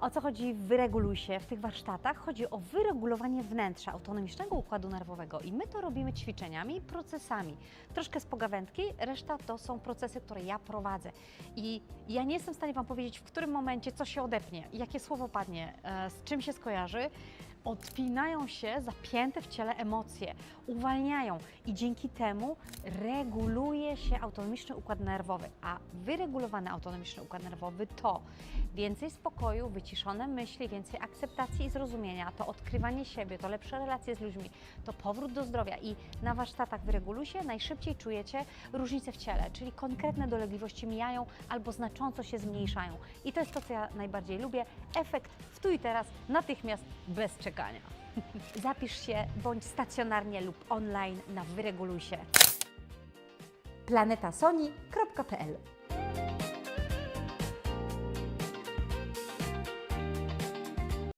O co chodzi w Wyreguluj się w tych warsztatach? Chodzi o wyregulowanie wnętrza autonomicznego układu nerwowego i my to robimy ćwiczeniami i procesami. Troszkę z pogawędki, reszta to są procesy, które ja prowadzę. I ja nie jestem w stanie Wam powiedzieć, w którym momencie co się odepnie, jakie słowo padnie, e, z czym się skojarzy. Odpinają się zapięte w ciele emocje, uwalniają i dzięki temu reguluje się autonomiczny układ nerwowy. A wyregulowany autonomiczny układ nerwowy to więcej spokoju, wyciszone myśli, więcej akceptacji i zrozumienia, to odkrywanie siebie, to lepsze relacje z ludźmi, to powrót do zdrowia i na warsztatach Wyreguluj się najszybciej czujecie różnice w ciele, czyli konkretne dolegliwości mijają albo znacząco się zmniejszają. I to jest to, co ja najbardziej lubię, efekt w tu i teraz, natychmiast, bez czekania. Zapisz się bądź stacjonarnie lub online na Wyreguluj się. planetasoni.pl